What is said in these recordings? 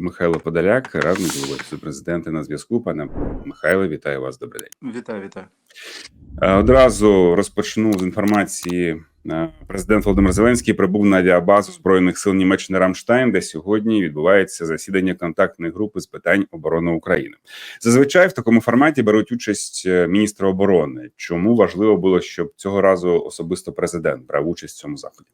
Михайло Подоляк, радник голови Офісу президента на зв'язку. Пане Михайло, вітаю вас. Добрий день. Вітаю, вітаю. Е, Одразу розпочну з інформації. Е, Президент Володимир Зеленський прибув на авіабазу збройних сил Німеччини Рамштайн, де сьогодні відбувається засідання контактної групи з питань оборони України. Зазвичай в такому форматі беруть участь е, міністри оборони. Чому важливо було, щоб цього разу особисто президент брав участь в цьому заході?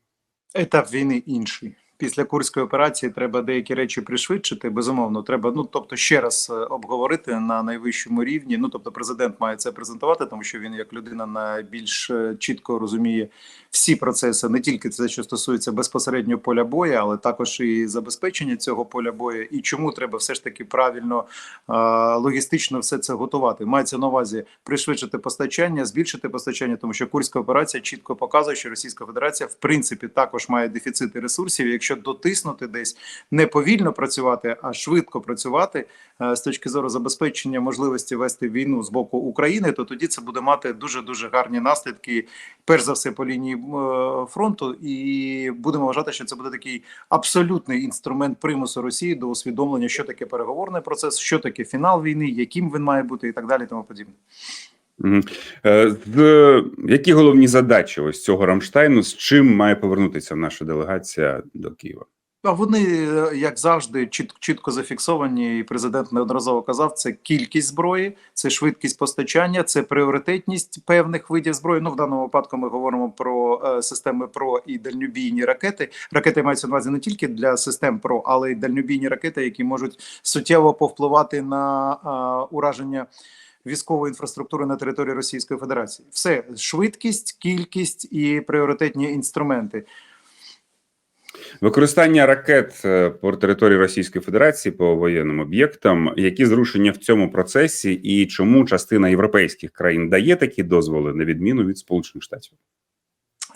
Етап війни інший. Після курської операції треба деякі речі пришвидшити. Безумовно, треба ну тобто ще раз е, обговорити на найвищому рівні. Ну тобто, президент має це презентувати, тому що він як людина найбільш е, чітко розуміє всі процеси, не тільки це, що стосується безпосередньо поля бою, але також і забезпечення цього поля бою. І чому треба все ж таки правильно е, логістично все це готувати. Мається на увазі пришвидшити постачання, збільшити постачання, тому що курська операція чітко показує, що Російська Федерація в принципі також має дефіцити ресурсів. Якщо дотиснути десь не повільно працювати, а швидко працювати е, з точки зору забезпечення можливості вести війну з боку України, то тоді це буде мати дуже дуже гарні наслідки, перш за все по лінії е, фронту, і будемо вважати, що це буде такий абсолютний інструмент примусу Росії до усвідомлення, що таке переговорний процес, що таке фінал війни, яким він має бути, і так далі, тому подібне. Е, З які головні задачі ось цього Рамштайну? З чим має повернутися наша делегація до Києва? Вони, е, як завжди, чіт, чітко зафіксовані, і президент неодноразово казав: це кількість зброї, це швидкість постачання, це пріоритетність певних видів зброї. Ну в даному випадку ми говоримо про е, системи ПРО і дальнобійні ракети. Ракети маються на увазі не тільки для систем ПРО, але й дальнобійні ракети, які можуть суттєво повпливати на е, ураження. Військової інфраструктури на території Російської Федерації все швидкість, кількість і пріоритетні інструменти. Використання ракет е, по території Російської Федерації по воєнним об'єктам, які зрушення в цьому процесі, і чому частина європейських країн дає такі дозволи на відміну від Сполучених Штатів?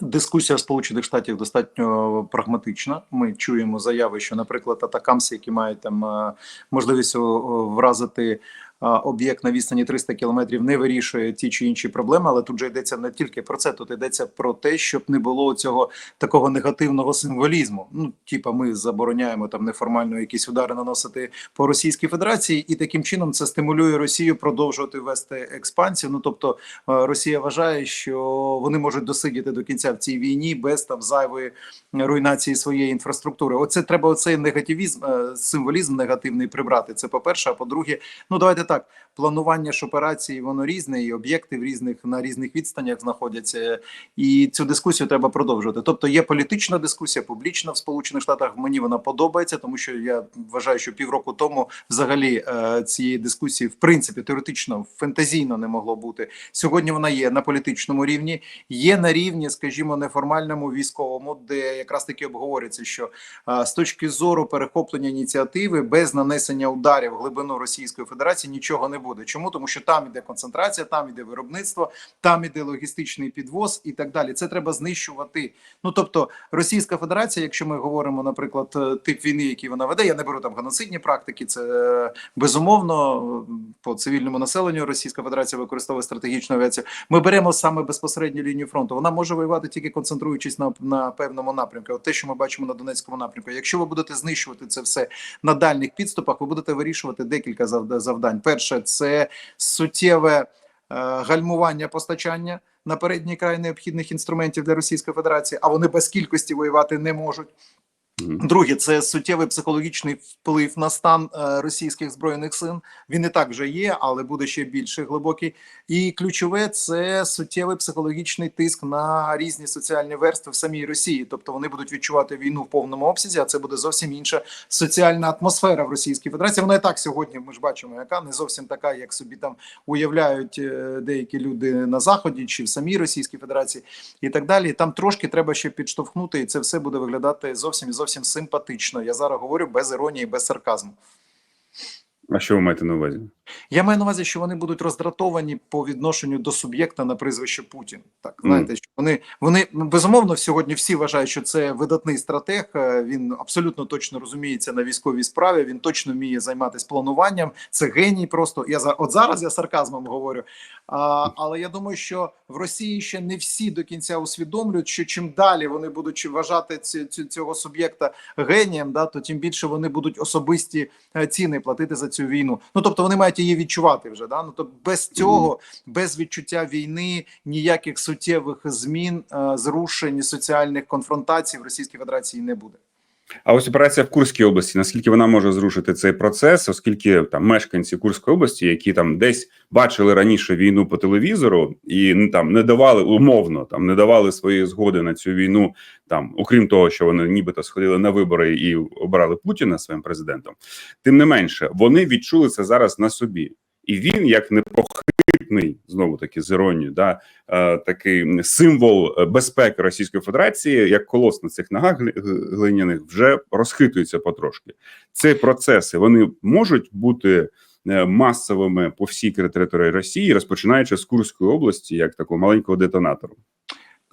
Дискусія Сполучених Штатів достатньо прагматична. Ми чуємо заяви, що, наприклад, атакамси, які мають там е, можливість вразити об'єкт на відстані 300 кілометрів, не вирішує ті чи інші проблеми. Але тут же йдеться не тільки про це, тут йдеться про те, щоб не було цього такого негативного символізму. Ну, типа, ми забороняємо там неформально якісь удари наносити по Російській Федерації, і таким чином це стимулює Росію продовжувати вести експансію. Ну тобто е, Росія вважає, що вони можуть досидіти до кінця в цій війні без там зайвої руйнації своєї інфраструктури. Оце треба оцей негативізм, е, символізм негативний прибрати. Це по перше. А по-друге, ну давайте так. Планування ж операції воно різне, і об'єкти в різних на різних відстанях знаходяться, і цю дискусію треба продовжувати. Тобто є політична дискусія, публічна в Сполучених Штатах. Мені вона подобається, тому що я вважаю, що півроку тому взагалі е, цієї дискусії в принципі теоретично фантазійно не могло бути. Сьогодні вона є на політичному рівні, є на рівні, скажімо, неформальному військовому, де якраз таки обговорюється, що е, з точки зору перехоплення ініціативи без нанесення ударів глибину Російської Федерації нічого не буде. Чому тому, що там іде концентрація, там іде виробництво, там іде логістичний підвоз і так далі. Це треба знищувати. Ну тобто, Російська Федерація, якщо ми говоримо, наприклад, е, тип війни, який вона веде, я не беру там геноцидні практики. Це е, безумовно е, по цивільному населенню Російська Федерація використовує стратегічну авіацію. Ми беремо саме безпосередню лінію фронту. Вона може воювати тільки концентруючись на, на певному напрямку. От те, що ми бачимо на Донецькому напрямку. Якщо ви будете знищувати це все на дальніх підступах, ви будете вирішувати декілька завда- завдань. Перше, це суттєве е, гальмування постачання на передній край необхідних інструментів для Російської Федерації, а вони без кількості воювати не можуть. Друге, це суттєвий психологічний вплив на стан е, російських збройних сил. Він і так вже є, але буде ще більше глибокий. І ключове це суттєвий психологічний тиск на різні соціальні верстви в самій Росії. Тобто вони будуть відчувати війну в повному обсязі, а це буде зовсім інша соціальна атмосфера в Російській Федерації. Вона і так сьогодні. Ми ж бачимо, яка не зовсім така, як собі там уявляють е, деякі люди на заході чи в самій Російській Федерації, і так далі. Там трошки треба ще підштовхнути, і це все буде виглядати зовсім і зовсім симпатично. Я зараз говорю без іронії, без сарказму. А що ви маєте на увазі? Я маю на увазі, що вони будуть роздратовані по відношенню до суб'єкта на прізвище Путін. Так знаєте, що вони вони безумовно сьогодні всі вважають, що це видатний стратег. е, Він абсолютно точно розуміється на військовій справі. Він точно вміє займатися плануванням. Це геній. Просто я за от зараз я сарказмом говорю. А, але я думаю, що в Росії ще не всі до кінця усвідомлюють, що чим далі вони будуть вважати ці, ці, цього суб'єкта генієм, да то тим більше вони будуть особисті е, ціни платити за цю війну. Ну тобто вони мають її відчувати вже. Да? Ну тобто без цього, без відчуття війни, ніяких суттєвих змін, е, зрушень, соціальних конфронтацій в Російській Федерації не буде. А ось операція в Курській області. Наскільки вона може зрушити цей процес, оскільки там мешканці Курської області, які там десь бачили раніше війну по телевізору і ну, там не давали умовно, там не давали своєї згоди на цю війну, там окрім того, що вони нібито сходили на вибори і обрали Путіна своїм президентом, тим не менше вони відчули це зараз на собі, і він як непохитний знову таки з іронією, да е, такий символ е, безпеки Російської Федерації, як колос на цих ногах глиняних, вже розхитується потрошки. Ці процеси вони можуть бути е, масовими по всій території Росії, розпочинаючи з Курської області, як такого маленького детонатору.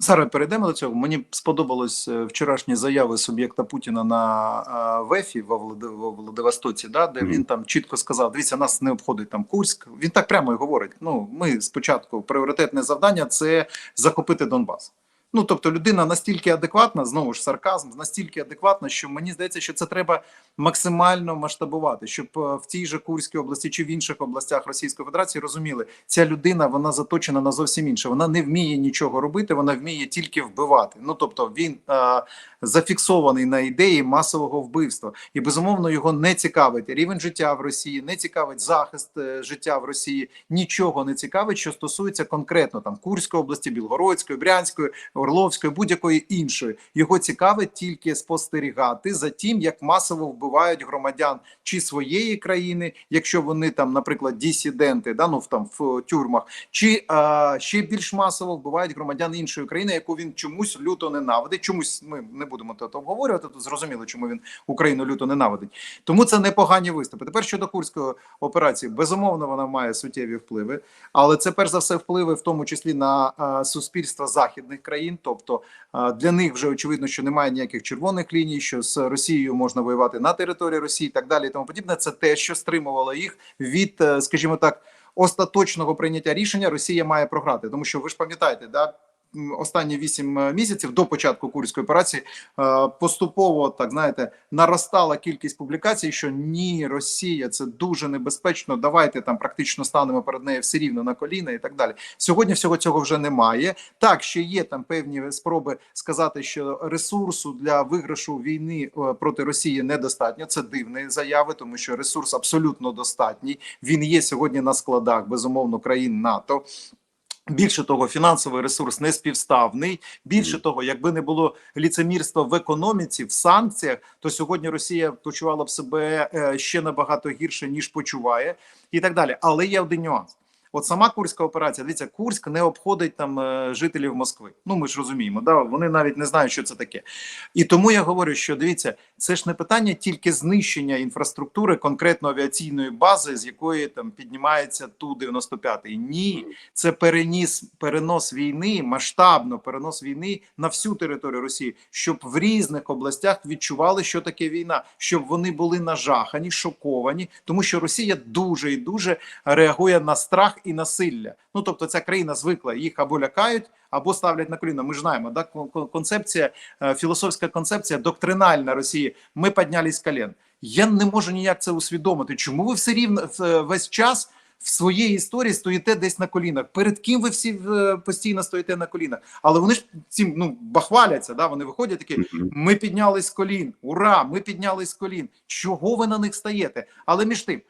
Зараз перейдемо до цього. Мені сподобалось е, вчорашні заяви суб'єкта Путіна на ВЕФі Влади- Владивостоці, да, де він там чітко сказав: дивіться, нас не обходить там Курськ. Він так прямо і говорить. Ну, ми спочатку пріоритетне завдання це захопити Донбас. Ну тобто, людина настільки адекватна, знову ж сарказм, настільки адекватна, що мені здається, що це треба максимально масштабувати, щоб е, в тій же Курській області чи в інших областях Російської Федерації розуміли, ця людина вона заточена на зовсім інше. Вона не вміє нічого робити, вона вміє тільки вбивати. Ну тобто він е, зафіксований на ідеї масового вбивства, і безумовно його не цікавить рівень життя в Росії, не цікавить захист е, життя в Росії. Нічого не цікавить, що стосується конкретно там Курської області, Білгородської, Брянської, Орловської, будь-якої іншої. Його цікавить тільки спостерігати за тим, як масово вбивають громадян чи своєї країни, якщо вони там, наприклад, дисиденти, да ну там в тюрмах, чи а, ще більш масово вбивають громадян іншої країни, яку він чомусь люто ненавидить. Чомусь ми не будемо тут обговорювати. Тут зрозуміло, чому він Україну люто ненавидить. Тому це непогані виступи. Тепер щодо курської операції, безумовно, вона має суттєві впливи, але це перш за все впливи, в тому числі на а, суспільства західних країн. Тобто для них вже очевидно, що немає ніяких червоних ліній, що з Росією можна воювати на території Росії, і так далі. І тому подібне. Це те, що стримувало їх від, е, скажімо так, остаточного прийняття рішення. Росія має програти, тому що ви ж пам'ятаєте, да. Останні вісім е, місяців до початку курської операції е, поступово так знаєте наростала кількість публікацій, що ні, Росія це дуже небезпечно. Давайте там практично станемо перед нею все рівно на коліна і так далі. Сьогодні всього цього вже немає. Так, ще є там певні спроби сказати, що ресурсу для виграшу війни е, проти Росії недостатньо. Це дивні заяви, тому що ресурс абсолютно достатній. Він є сьогодні на складах безумовно країн НАТО. Більше того, фінансовий ресурс не співставний. Більше того, якби не було ліцемірства в економіці, в санкціях, то сьогодні Росія почувала б себе е, ще набагато гірше ніж почуває, і так далі. Але є один нюанс. От сама курська операція, дивіться, Курськ не обходить там е, жителів Москви. Ну ми ж розуміємо, да вони навіть не знають, що це таке. І тому я говорю, що дивіться, це ж не питання тільки знищення інфраструктури, конкретно авіаційної бази, з якої там піднімається ту 95-й. Ні, це переніс перенос війни, масштабно перенос війни на всю територію Росії, щоб в різних областях відчували, що таке війна, щоб вони були нажахані, шоковані, тому що Росія дуже і дуже реагує на страх і насилля. Ну тобто, ця країна звикла їх або лякають, або ставлять на коліна. Ми ж знаємо, да кон- кон- концепція, е, філософська концепція, доктринальна Росії. Ми піднялись з колін. Я не можу ніяк це усвідомити. Чому ви все рівно в- весь час в своїй історії стоїте десь на колінах? Перед ким ви всі е, постійно стоїте на колінах? Але вони ж цим ну бахваляться. Да, вони виходять такі. Ми піднялись з колін. Ура! Ми піднялись з колін. Чого ви на них стаєте? Але між тим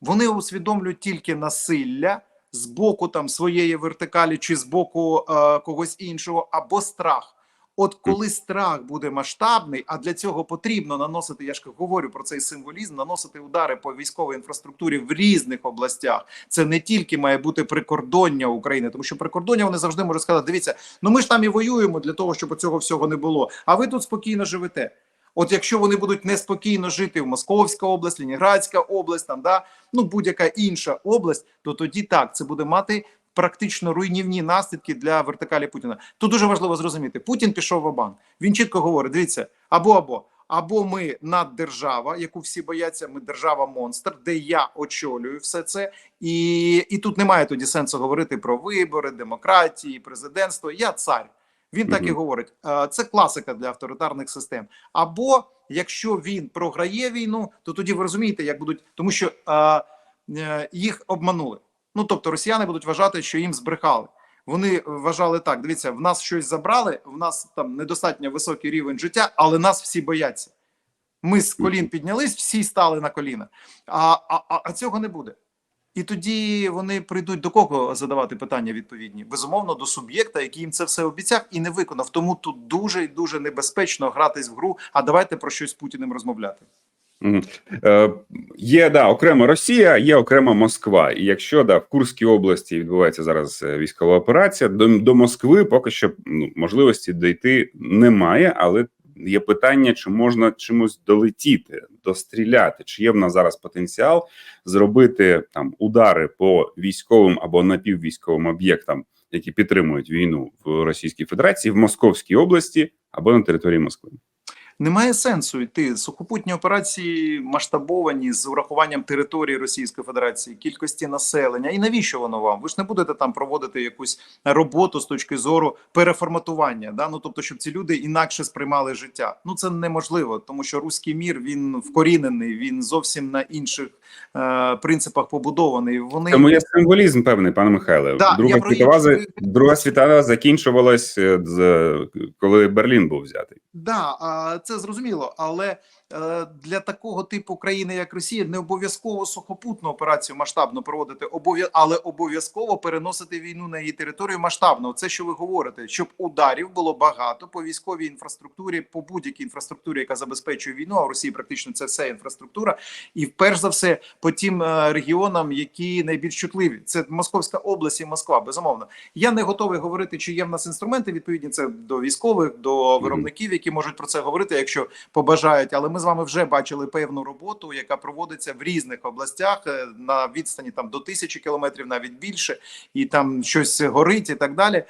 вони усвідомлюють тільки насилля з боку там своєї вертикалі чи з боку е, когось іншого, або страх. От коли страх буде масштабний, а для цього потрібно наносити, я ж говорю про цей символізм, наносити удари по військовій інфраструктурі в різних областях. Це не тільки має бути прикордоння України, тому що прикордоння вони завжди можуть сказати: дивіться, ну ми ж там і воюємо для того, щоб цього всього не було. А ви тут спокійно живете. От якщо вони будуть неспокійно жити в Московська область, Леніградська область, там да ну будь-яка інша область, то тоді так це буде мати практично руйнівні наслідки для вертикалі Путіна. Тут дуже важливо зрозуміти, Путін пішов в банк. Він чітко говорить: дивіться, або або. Або ми наддержава, яку всі бояться, ми держава монстр, де я очолюю все це, і і тут немає тоді сенсу говорити про вибори, демократії, президентство. Я цар. Він так і говорить. Е, Це класика для авторитарних систем. Або якщо він програє війну, то тоді ви розумієте, як будуть, тому що е, е, їх обманули. Ну тобто, росіяни будуть вважати, що їм збрехали. Вони вважали так: дивіться, в нас щось забрали, в нас там недостатньо високий рівень життя, але нас всі бояться. Ми з колін піднялись, всі стали на коліна. А, а, а, а цього не буде. І тоді вони прийдуть до кого задавати питання відповідні? Безумовно, до суб'єкта, який їм це все обіцяв і не виконав. Тому тут дуже і дуже небезпечно гратись в гру. А давайте про щось з Путіним розмовляти. Е, є да окрема Росія, є окрема Москва. І якщо да в Курській області відбувається зараз е, військова операція, до, до Москви поки що ну, можливості дійти немає, але є питання, чи можна чимось долетіти, достріляти, чи є в нас зараз потенціал зробити там удари по військовим або напіввійськовим об'єктам, які підтримують війну в Російській Федерації, в Московській області або на території Москви. Немає сенсу йти сухопутні операції масштабовані з урахуванням території Російської Федерації, кількості населення. І навіщо воно вам? Ви ж не будете там проводити якусь роботу з точки зору переформатування. Да? Ну тобто, щоб ці люди інакше сприймали життя. Ну це неможливо, тому що руський мір він вкорінений, він зовсім на інших е, принципах побудований. Вони Тому є символізм певний, пане Михайле. Да, Друга світова за- друга світова закінчувалась е, з коли Берлін був взятий. Да, а, це зрозуміло, але для такого типу країни, як Росія, не обов'язково сухопутну операцію масштабно проводити, але обов'язково переносити війну на її територію масштабно. Це що ви говорите, щоб ударів було багато по військовій інфраструктурі, по будь-якій інфраструктурі, яка забезпечує війну. А в Росії практично це все інфраструктура, і перш за все по тим е, регіонам, які найбільш чутливі. Це Московська область і Москва. Безумовно, я не готовий говорити, чи є в нас інструменти відповідні. Це до військових, до виробників, які можуть про це говорити, якщо побажають. Але ми з вами вже бачили певну роботу, яка проводиться в різних областях е, на відстані там до тисячі кілометрів, навіть більше, і там щось горить і так далі. Е,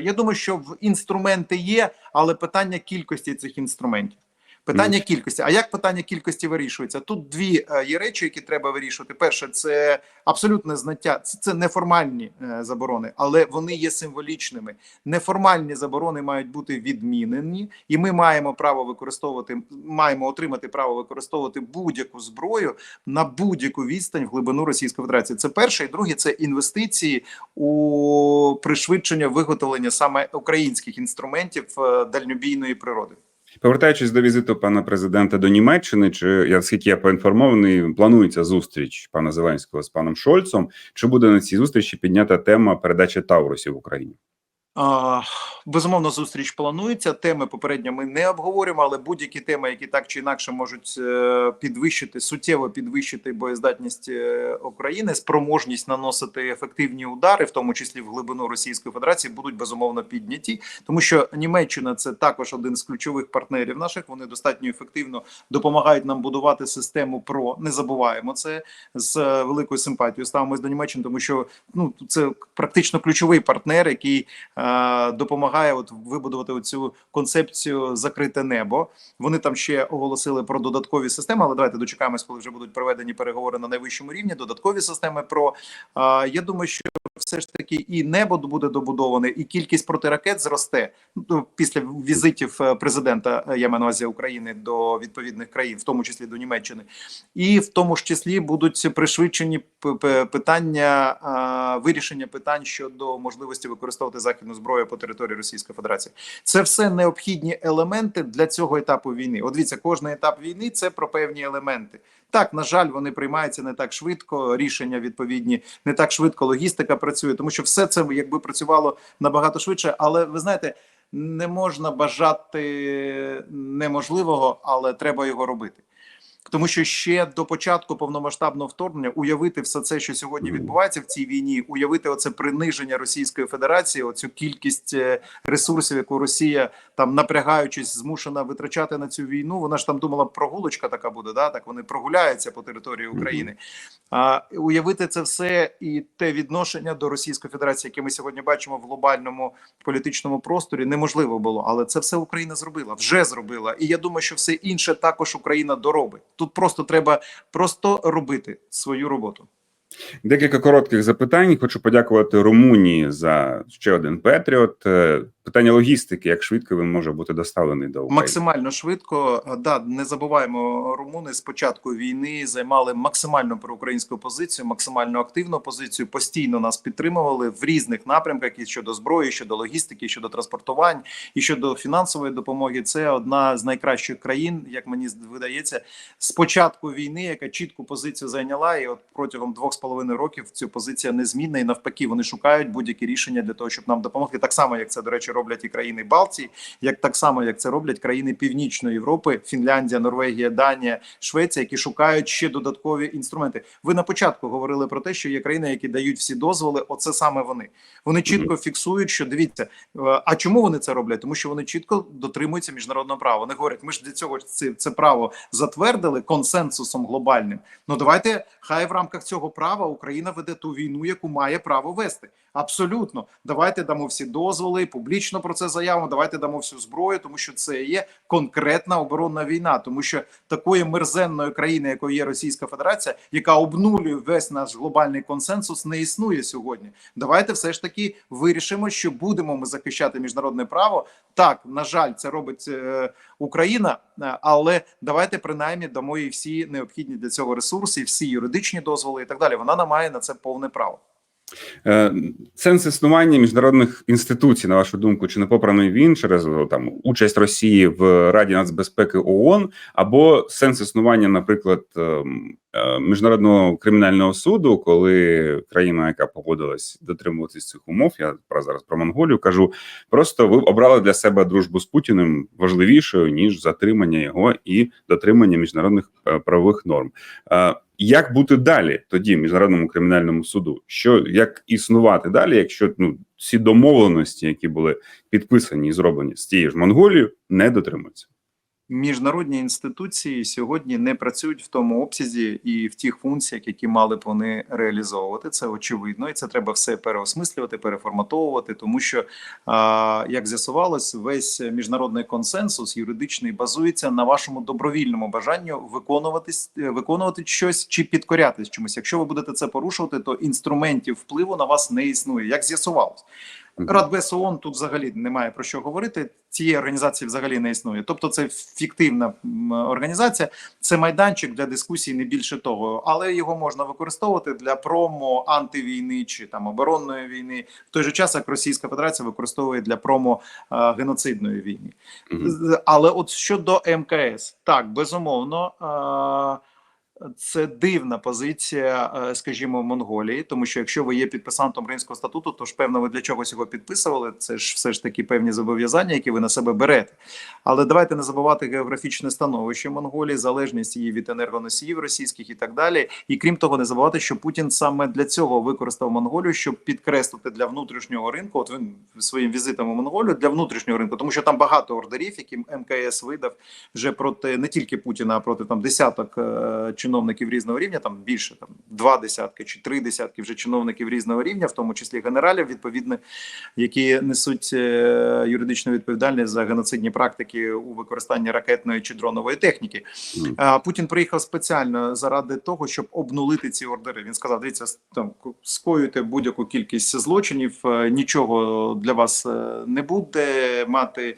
Я думаю, що інструменти є, але питання кількості цих інструментів. Питання кількості. А як питання кількості вирішується? Тут дві е, є речі, які треба вирішувати. Перше, це абсолютне знаття. Це, це неформальні е, заборони, але вони є символічними. Неформальні заборони мають бути відмінені, і ми маємо право використовувати, маємо отримати право використовувати будь-яку зброю на будь-яку відстань в глибину Російської Федерації. Це перше, і друге це інвестиції у пришвидшення виготовлення саме українських інструментів е, дальнобійної природи. Повертаючись до візиту пана президента до Німеччини, чи я скільки я поінформований, планується зустріч пана Зеленського з паном Шольцом. Чи буде на цій зустрічі піднята тема передачі Таурусів в Україні? Безумовно, зустріч планується. Теми попередньо ми не обговорюємо, але будь-які теми, які так чи інакше можуть е, підвищити суттєво підвищити боєздатність е, України, спроможність наносити ефективні удари, в тому числі в глибину Російської Федерації, будуть безумовно підняті, тому що Німеччина це також один з ключових партнерів наших. Вони достатньо ефективно допомагають нам будувати систему ПРО. Не забуваємо це з е, великою симпатією. Ставимось до Німеччини, тому що ну це практично ключовий партнер, який допомагає от вибудувати цю концепцію закрите небо. Вони там ще оголосили про додаткові системи, але давайте дочекаємось, коли вже будуть проведені переговори на найвищому рівні. Додаткові системи про е, я думаю, що все ж таки і небо буде добудоване, і кількість протиракет зросте ну, після візитів е, президента е, я маю на увазі України до відповідних країн, в тому числі до Німеччини, і в тому ж числі будуть пришвидшені питання вирішення питань щодо можливості використовувати західну зброю по території Російської Федерації. Це все необхідні елементи для цього етапу війни. От дивіться, кожний етап війни це про певні елементи. Так, на жаль, вони приймаються не так швидко. Рішення відповідні не так швидко. Логістика працює, тому що все це якби працювало набагато швидше. Але ви знаєте, не можна бажати неможливого, але треба його робити. Тому що ще до початку повномасштабного вторгнення уявити все це, що сьогодні відбувається в цій війні, уявити оце приниження Російської Федерації, оцю кількість е, ресурсів, яку Росія там напрягаючись, змушена витрачати на цю війну. Вона ж там думала, прогулочка така буде. Да, так вони прогуляються по території України. А уявити це все і те відношення до Російської Федерації, яке ми сьогодні бачимо в глобальному політичному просторі, неможливо було. Але це все Україна зробила, вже зробила. І я думаю, що все інше також Україна доробить. Тут просто треба просто робити свою роботу. Декілька коротких запитань. Хочу подякувати Румунії за ще один Петріот. Питання логістики: як швидко він може бути доставлений до України? Максимально швидко. Да, не забуваємо, румуни з початку війни займали максимально проукраїнську позицію, максимально активну позицію. Постійно нас підтримували в різних напрямках і щодо зброї, і щодо логістики, і щодо транспортувань, і щодо фінансової допомоги. Це одна з найкращих країн, як мені видається, з початку війни, яка чітку позицію зайняла, і от протягом двох з половиною років ця позиція незмінна. І навпаки, вони шукають будь-які рішення для того, щоб нам допомогти. Так само, як це до речі, роблять і країни Балтії, як так само, як це роблять країни Північної Європи, Фінляндія, Норвегія, Данія, Швеція, які шукають ще додаткові інструменти. Ви на початку говорили про те, що є країни, які дають всі дозволи. Оце саме вони. Вони чітко фіксують, що дивіться. е, А чому вони це роблять? Тому що вони чітко дотримуються міжнародного права. Вони говорять, ми ж для цього це, це право затвердили консенсусом глобальним. Ну давайте хай в рамках цього права Україна веде ту війну, яку має право вести. Абсолютно, давайте дамо всі дозволи, публічно про це заявимо. Давайте дамо всю зброю, тому що це є конкретна оборонна війна, тому що такої мерзенної країни, якою є Російська Федерація, яка обнулює весь наш глобальний консенсус, не існує сьогодні. Давайте все ж таки вирішимо, що будемо ми захищати міжнародне право. Так, на жаль, це робить е, Україна, е, але давайте принаймні дамо їй всі необхідні для цього ресурси, всі юридичні дозволи і так далі. Вона не має на це повне право. Е, Сенс існування міжнародних інституцій, на вашу думку, чи не попраний він через там участь Росії в Раді нацбезпеки ООН, або сенс існування, наприклад, ем, міжнародного кримінального суду, коли країна, яка погодилась дотримуватись цих умов, я про зараз про Монголію кажу, просто ви обрали для себе дружбу з Путіним важливішою ніж затримання його і дотримання міжнародних е, правових норм. Е, Як бути далі тоді міжнародному кримінальному суду? Що як існувати далі, якщо ну ці домовленості, які були підписані і зроблені з тією ж Монголією, не дотримуються? Міжнародні інституції сьогодні не працюють в тому обсязі і в тих функціях, які мали б вони реалізовувати. Це очевидно, і це треба все переосмислювати, переформатовувати, тому що як з'ясувалось, весь міжнародний консенсус юридичний базується на вашому добровільному бажанню виконувати виконувати щось чи підкорятись чомусь. Якщо ви будете це порушувати, то інструментів впливу на вас не існує. Як з'ясувалось. Радбез ООН тут взагалі немає про що говорити. Цієї організації взагалі не існує. Тобто, це фіктивна організація, це майданчик для дискусій, не більше того, але його можна використовувати для промо антивійни чи там оборонної війни, в той же час як Російська Федерація використовує для промо е, геноцидної війни. З- Але от щодо МКС, так безумовно. е, Це дивна позиція, е, скажімо, Монголії, тому що якщо ви є підписантом Римського статуту, то ж певно ви для чогось його підписували. Це ж все ж таки певні зобов'язання, які ви на себе берете. Але давайте не забувати географічне становище Монголії, залежність її від енергоносіїв російських і так далі. І крім того, не забувати, що Путін саме для цього використав Монголію, щоб підкреслити для внутрішнього ринку. От він своїм візитом у Монголію для внутрішнього ринку, тому що там багато ордерів, які МКС видав вже проти не тільки Путіна, а проти там десяток е, чиновників різного рівня, там більше там два десятки чи три десятки вже чиновників різного рівня, в тому числі генералів, відповідно, які несуть е, юридичну відповідальність за геноцидні практики у використанні ракетної чи дронової техніки. Путін приїхав спеціально заради того, щоб обнулити ці ордери. Він сказав: дивіться, там скоюєте будь-яку кількість злочинів, е, нічого для вас е, не буде мати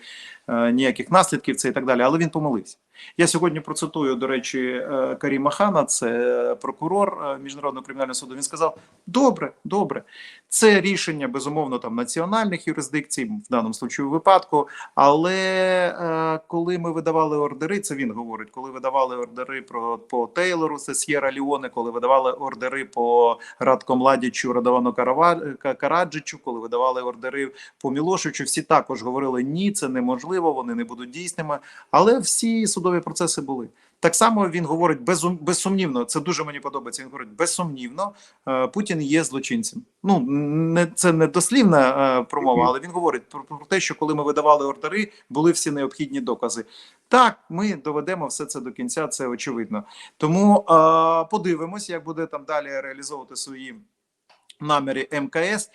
ніяких наслідків, це і так далі. Але він помилився. Я сьогодні процитую, до речі, е, Каріма Хана, це прокурор е, міжнародного кримінального суду. Він сказав: добре, добре, це рішення безумовно там національних юрисдикцій, в даному случаю випадку. Але е, коли ми видавали ордери, це він говорить, коли видавали ордери про по Тейлору, це С'єра Ліоне, коли видавали ордери по Радко Младічу, Радовану Караджичу, коли видавали ордери по Мілошичу, всі також говорили: ні, це неможливо, вони не будуть дійсними. Але всі судові процеси були. Так само він говорить безсумнівно. Це дуже мені подобається. Він говорить безсумнівно. е, Путін є злочинцем. Ну не це не дослівна е, промова, але він говорить про, про те, що коли ми видавали ордери, були всі необхідні докази. Так, ми доведемо все це до кінця. Це очевидно. Тому е, подивимось, як буде там далі реалізовувати свої. Наміри МКС.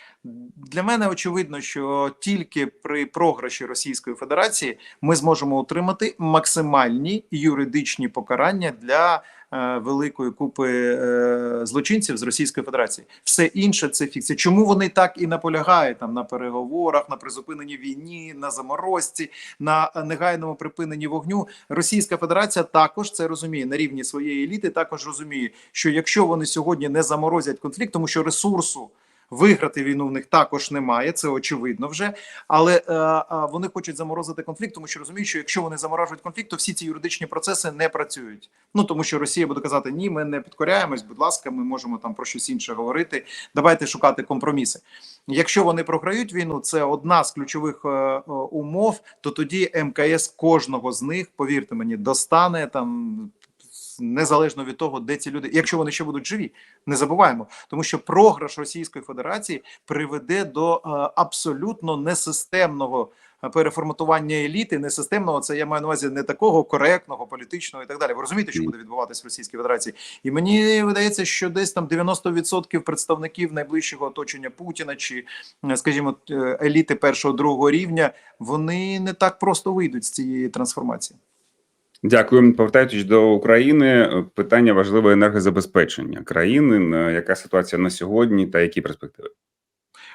Для мене очевидно, що тільки при програші Російської Федерації ми зможемо отримати максимальні юридичні покарання для великої купи е, злочинців з Російської Федерації. Все інше це фікція. Чому вони так і наполягають там на переговорах, на призупиненні війні, на заморозці, на негайному припиненні вогню? Російська Федерація також це розуміє на рівні своєї еліти. Також розуміє, що якщо вони сьогодні не заморозять конфлікт, тому що ресурсу. Виграти війну в них також немає, це очевидно вже. Але е, вони хочуть заморозити конфлікт, тому що розуміють, що якщо вони заморожують конфлікт, то всі ці юридичні процеси не працюють. Ну тому що Росія буде казати: ні, ми не підкоряємось. Будь ласка, ми можемо там про щось інше говорити. Давайте шукати компроміси. Якщо вони програють війну, це одна з ключових е, е, умов. То тоді МКС кожного з них, повірте мені, достане там. Незалежно від того, де ці люди, якщо вони ще будуть живі, не забуваємо, тому що програш Російської Федерації приведе до е, абсолютно несистемного е, переформатування еліти. Несистемного це я маю на увазі не такого коректного, політичного і так далі. Ви розумієте, що буде відбуватися в Російській Федерації? І мені видається, що десь там 90% представників найближчого оточення Путіна чи, е, скажімо, еліти першого другого рівня, вони не так просто вийдуть з цієї трансформації. Дякую. Повертаючись до України, питання важливе енергозабезпечення країни. Яка ситуація на сьогодні та які перспективи?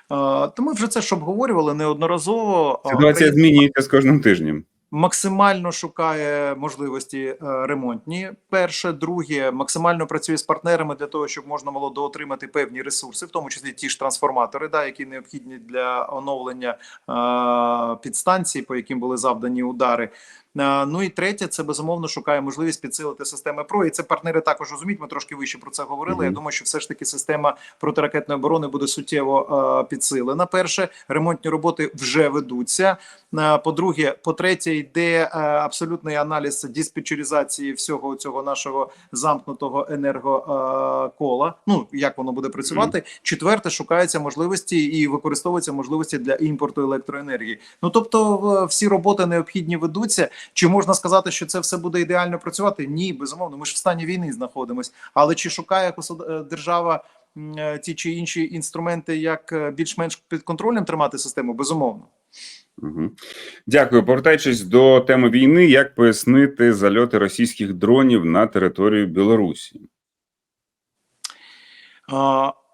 Та ми вже це ж обговорювали неодноразово. Ситуація змінюється з кожним тижнем. Максимально шукає можливості е, ремонтні. Перше, друге, максимально працює з партнерами для того, щоб можна було доотримати певні ресурси, в тому числі ті ж трансформатори, да, які необхідні для оновлення е, підстанцій, по яким були завдані удари. Е, Ну і третє, це безумовно шукає можливість підсилити системи ПРО. І це партнери також розуміють. Ми трошки вище про це говорили. Мгм. Я думаю, що все ж таки система протиракетної оборони буде суттєво підсилена. Перше, ремонтні роботи вже ведуться. Е, По-друге, по-третє, йде е, абсолютний аналіз диспетчеризації всього цього нашого замкнутого енергокола. Ну як воно буде працювати. Четверте, шукаються можливості і використовуються можливості для імпорту електроенергії. Ну тобто, всі роботи необхідні ведуться. Чи можна сказати, що це все буде ідеально працювати? Ні, безумовно. Ми ж в стані війни знаходимось. Але чи шукає е, держава? е, Ті чи інші інструменти, як е, більш-менш під контролем тримати систему, безумовно. Угу. Дякую. Повертаючись до теми війни, як пояснити зальоти російських дронів на територію Білорусі?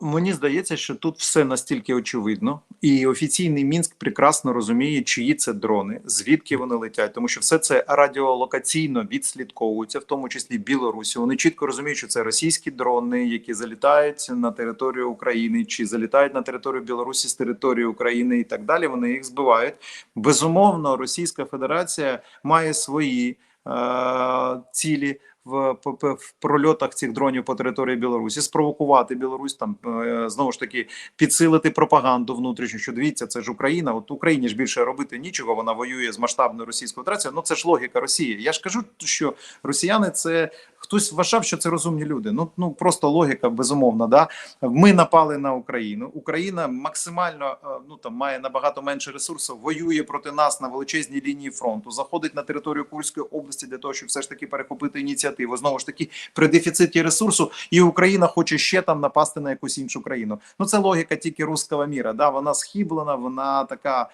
Мені здається, що тут все настільки очевидно, і офіційний мінськ прекрасно розуміє, чиї це дрони, звідки вони летять, тому що все це радіолокаційно відслідковується, в тому числі Білорусі. Вони чітко розуміють, що це російські дрони, які залітають на територію України, чи залітають на територію Білорусі з території України, і так далі. Вони їх збивають. Безумовно, Російська Федерація має свої е- цілі в, в прольотах цих дронів по території Білорусі, спровокувати Білорусь там е, знову ж таки підсилити пропаганду внутрішню. Що дивіться, це ж Україна. От Україні ж більше робити нічого. Вона воює з масштабною Російською Федерацією. Ну це ж логіка Росії. Я ж кажу, що росіяни це хтось вважав, що це розумні люди. Ну ну просто логіка безумовно. Да ми напали на Україну. Україна максимально е, ну там має набагато менше ресурсів, воює проти нас на величезній лінії фронту, заходить на територію Курської області для того, щоб все ж таки перехопити ініціативу. Знову ж таки, при дефіциті ресурсу, і Україна хоче ще там напасти на якусь іншу країну. Ну це логіка тільки руского міра. Да, вона схиблена, вона така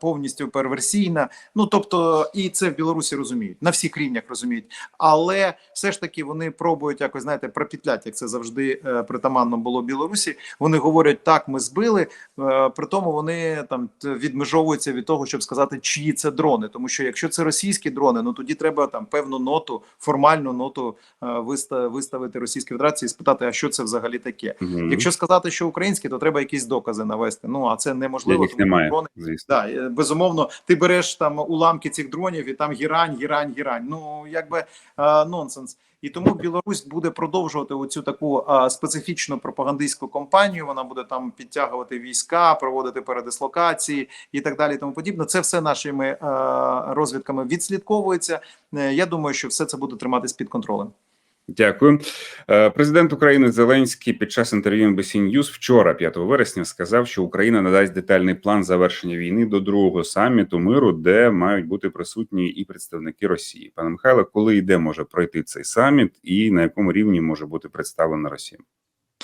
повністю перверсійна. Ну тобто, і це в Білорусі розуміють на всіх рівнях розуміють, але все ж таки вони пробують якось знаєте пропітлять, як це завжди е, притаманно було Білорусі. Вони говорять, так, ми збили. Е, при тому вони там відмежовуються від того, щоб сказати, чиї це дрони. Тому що якщо це російські дрони, ну тоді треба там певну ноту, формальну ноту е, виставити Російській Федерації і спитати, а що це взагалі таке. Угу. Якщо сказати, що українські, то треба якісь докази навести. Ну а це неможливо. Тому що немає, дрони звісно. Да, е, безумовно, ти береш там уламки цих дронів і там гірань, гірань, гірань. Ну якби е, нонсенс. І тому Білорусь буде продовжувати оцю таку а, специфічну пропагандистську кампанію. Вона буде там підтягувати війська, проводити передислокації і так далі. Тому подібне. Це все нашими е, розвідками відслідковується. Е, Я думаю, що все це буде триматись під контролем. Дякую. Е, Президент України Зеленський під час інтерв'ю NBC News вчора, 5 вересня, сказав, що Україна надасть детальний план завершення війни до другого саміту миру, де мають бути присутні і представники Росії. Пане Михайло, коли і де може пройти цей саміт, і на якому рівні може бути представлена Росія?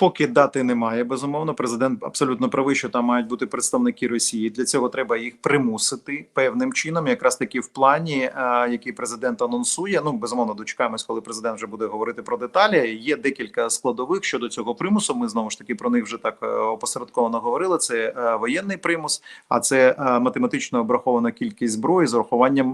Поки дати немає, безумовно, президент абсолютно правий, що там мають бути представники Росії. Для цього треба їх примусити певним чином, якраз таки в плані, е, який президент анонсує. Ну безумовно, дочекаємось, коли президент вже буде говорити про деталі. Є декілька складових щодо цього примусу. Ми знову ж таки про них вже так е, опосередковано говорили. Це е, воєнний примус, а це математично обрахована кількість зброї з урахуванням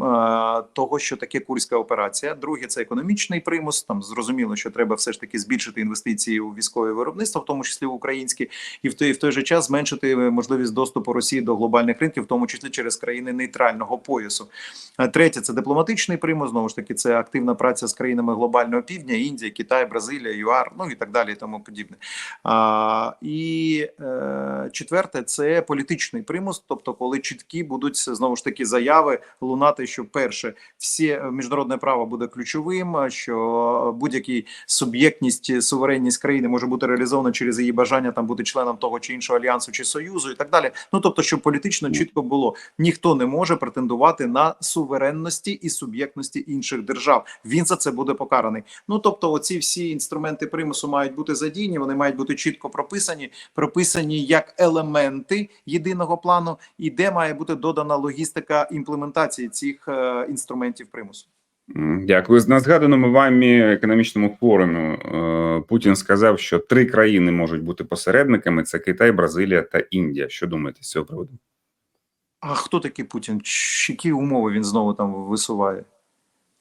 того, що таке курська операція. Друге, це економічний примус. Там зрозуміло, що треба все ж таки збільшити інвестиції у військове виробництво, в тому числі українські, і в той, в той же час зменшити можливість доступу Росії до глобальних ринків, в тому числі через країни нейтрального поясу. А Третє це дипломатичний примус. Знову ж таки, це активна праця з країнами глобального півдня, Індія, Китай, Бразилія, ЮАР, ну і так далі, і тому подібне. А, і е, четверте це політичний примус, тобто, коли чіткі будуть знову ж таки заяви лунати, що перше, всі е, міжнародне право буде ключовим, що будь-який суб'єктність, суверенність країни може бути реалізована через її бажання там бути членом того чи іншого альянсу чи союзу, і так далі. Ну тобто, щоб політично чітко було, ніхто не може претендувати на суверенності і суб'єктності інших держав. Він за це буде покараний. Ну тобто, оці всі інструменти примусу мають бути задіяні, вони мають бути чітко прописані, прописані як елементи єдиного плану, і де має бути додана логістика імплементації цих е, інструментів примусу. Дякую. На згаданому вами економічному форумі е, Путін сказав, що три країни можуть бути посередниками: це Китай, Бразилія та Індія. Що думаєте з цього приводу? А хто такий Путін? Які умови він знову там висуває?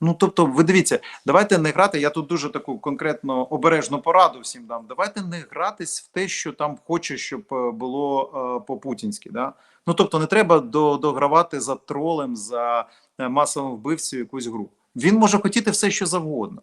Ну тобто, ви дивіться, давайте не грати. Я тут дуже таку конкретно обережну пораду всім дам. Давайте не гратись в те, що там хоче, щоб е, було е, по-путінськи. Да? Ну тобто, не треба до, догравати за тролем, за масовим вбивцю якусь гру. Він може хотіти все, що завгодно.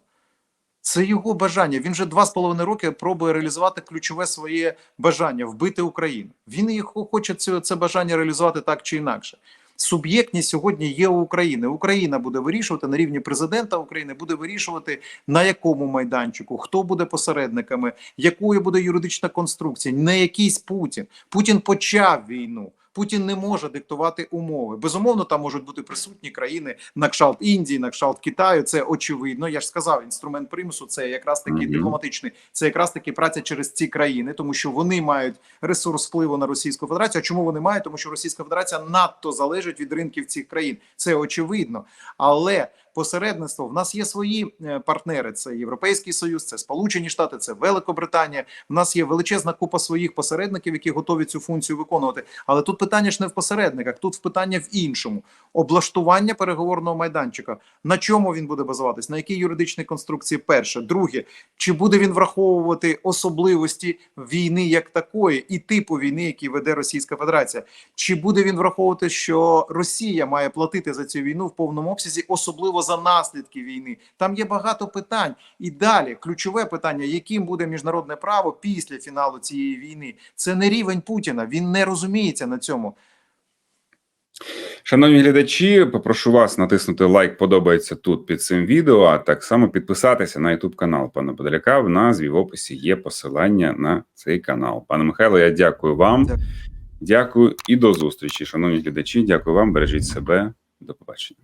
Це його бажання. Він вже два з половиною роки пробує реалізувати ключове своє бажання вбити Україну. Він і хоче це, це бажання реалізувати так чи інакше. Суб'єктність сьогодні є у України. Україна буде вирішувати на рівні президента України, буде вирішувати на якому майданчику, хто буде посередниками, якою буде юридична конструкція, не якийсь Путін. Путін почав війну. Путін не може диктувати умови. Безумовно, там можуть бути присутні країни на кшалт Індії, на кшалт Китаю. Це очевидно. Я ж сказав, інструмент примусу це якраз таки Мгм. дипломатичний, це якраз таки праця через ці країни, тому що вони мають ресурс впливу на Російську Федерацію. А чому вони мають? Тому що Російська Федерація надто залежить від ринків цих країн. Це очевидно. Але посередництво в нас є свої е, партнери: це Європейський Союз, це Сполучені Штати, це Великобританія. У нас є величезна купа своїх посередників, які готові цю функцію виконувати. Але тут питання ж не в посередниках, тут питання в іншому: облаштування переговорного майданчика. На чому він буде базуватись? На якій юридичній конструкції? Перше, друге, чи буде він враховувати особливості війни як такої і типу війни, який веде Російська Федерація? Чи буде він враховувати, що Росія має платити за цю війну в повному обсязі, особливо за наслідки війни? Там є багато питань. І далі ключове питання: яким буде міжнародне право після фіналу цієї війни? Це не рівень Путіна. Він не розуміється на цьому. Шановні глядачі, попрошу вас натиснути лайк, подобається тут під цим відео, а так само підписатися на YouTube канал пана Подоляка. В назві в описі є посилання на цей канал. Пане Михайло, я дякую вам. Дякую. Дякую і до зустрічі, шановні глядачі. Дякую вам. Бережіть себе. До побачення.